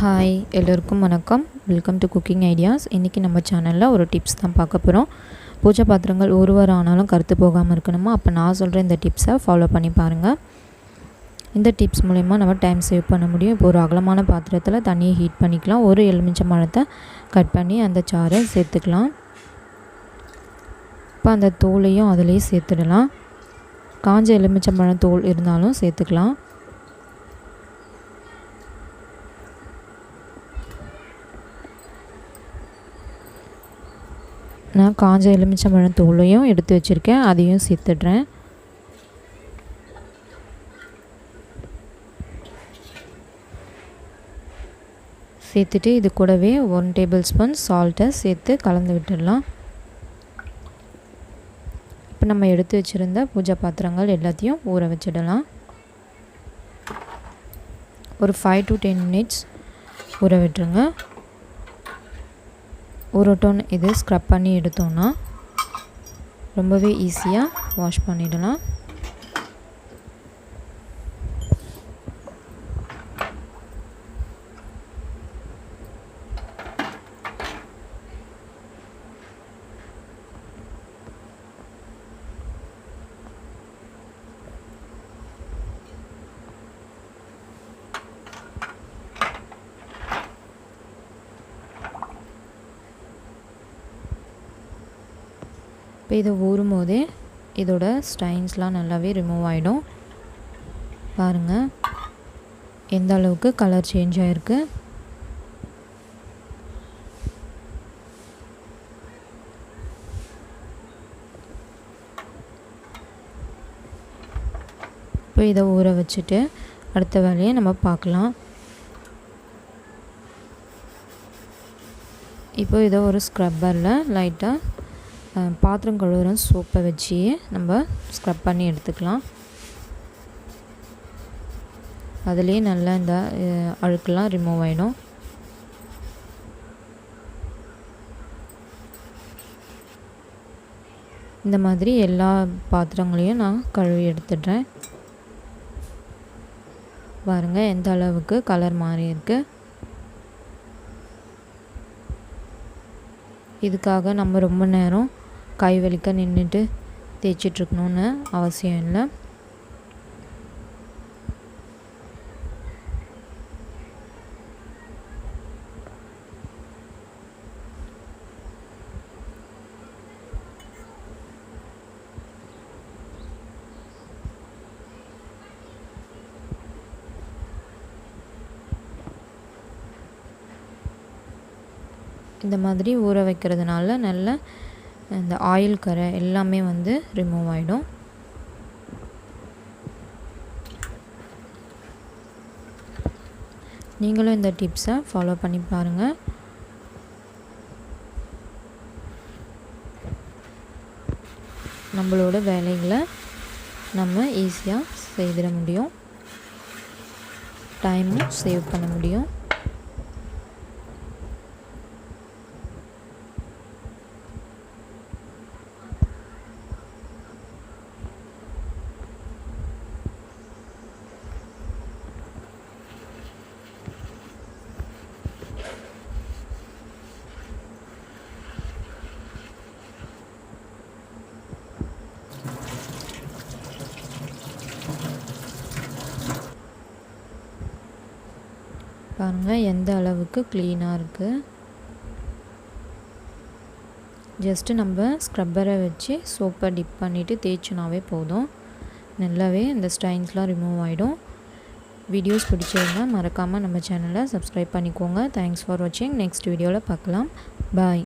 Hi எல்லோருக்கும் வணக்கம். Welcome to cooking ideas இன்றைக்கி நம்ம சேனலில் ஒரு டிப்ஸ் தான் பார்க்க போகிறோம் பூஜை பாத்திரங்கள் ஒரு வாரம் ஆனாலும் கருத்து போகாமல் இருக்கணுமா? அப்போ நான் சொல்கிற இந்த டிப்ஸை ஃபாலோ பண்ணி பாருங்கள் இந்த டிப்ஸ் மூலிமா நம்ம டைம் சேவ் பண்ண முடியும். இப்போ ஒரு அகலமான பாத்திரத்தில் தண்ணியை ஹீட் பண்ணிக்கலாம். ஒரு எலுமிச்சை மழத்தை கட் பண்ணி அந்த சாறை சேர்த்துக்கலாம். இப்போ அந்த தோலையும் அதிலேயே சேர்த்துடலாம். காஞ்ச எலுமிச்சம்பழம் தோல் இருந்தாலும் சேர்த்துக்கலாம். நான் காஞ்ச எலுமிச்சம்பழம் தூளையும் எடுத்து வச்சுருக்கேன் அதையும் சேர்த்துடுறேன். சேர்த்துட்டு இது கூடவே ஒன் டேபிள் ஸ்பூன் சால்ட்டை சேர்த்து கலந்து விட்டுடலாம். இப்போ நம்ம எடுத்து வச்சுருந்த பூஜை பாத்திரங்கள் எல்லாத்தையும் ஊற வச்சிடலாம். ஒரு ஃபைவ் டு டென் மினிட்ஸ் ஊற விட்டுருங்க. ஒரு டோன் இது ஸ்க்ரப் பண்ணி எடுத்தோன்னா ரொம்பவே ஈஸியாக வாஷ் பண்ணிடலாம். இப்போ இதை ஊறும் போதே இதோட ஸ்டைன்ஸ்லாம் நல்லாவே ரிமூவ் ஆகிடும் பாருங்கள் எந்த அளவுக்கு கலர் சேஞ்ச் ஆகிருக்கு இப்போ இதை ஊற வச்சுட்டு அடுத்த வேலையை நம்ம பார்க்கலாம். இப்போ இதை ஒரு ஸ்க்ரப்பரில் லைட்டாக பாத்திரம் கழுவுற சோப்பை வச்சு நம்ம ஸ்க்ரப் பண்ணி எடுத்துக்கலாம். அதுலேயே நல்லா இந்த அழுக்கெல்லாம் ரிமூவ் ஆகிடும் இந்த மாதிரி எல்லா பாத்திரங்களையும் நான் கழுவி எடுத்துடுறேன். பாருங்கள் எந்த அளவுக்கு கலர் மாறி இருக்குது இதுக்காக நம்ம ரொம்ப நேரம் கை வலிக்க நின்றுட்டு தேய்ச்சிட்ருக்கணும்னு அவசியம் இல்லை. இந்த மாதிரி ஊற வைக்கிறதுனால நல்ல இந்த ஆயில் கரை எல்லாமே வந்து ரிமூவ் ஆகிடும் நீங்களும் இந்த டிப்ஸை ஃபாலோ பண்ணி பாருங்கள் நம்மளோட வேலைகளை நம்ம ஈஸியாக செய்திட முடியும். டைமும் சேவ் பண்ண முடியும். பாருங்கள் எந்த அளவுக்கு க்ளீனாக இருக்குது ஜஸ்ட்டு நம்ம ஸ்க்ரப்பரை வச்சு சோப்பை டிப் பண்ணிவிட்டு தேய்ச்சினாவே போதும். நல்லாவே இந்த ஸ்டைன்ஸ்லாம் ரிமூவ் ஆகிடும் வீடியோஸ் பிடிச்சிருந்தால் மறக்காமல் நம்ம சேனலை சப்ஸ்கிரைப் பண்ணிக்கோங்க. தேங்க்ஸ் ஃபார் வாட்சிங் நெக்ஸ்ட் வீடியோவில் பார்க்கலாம். பாய்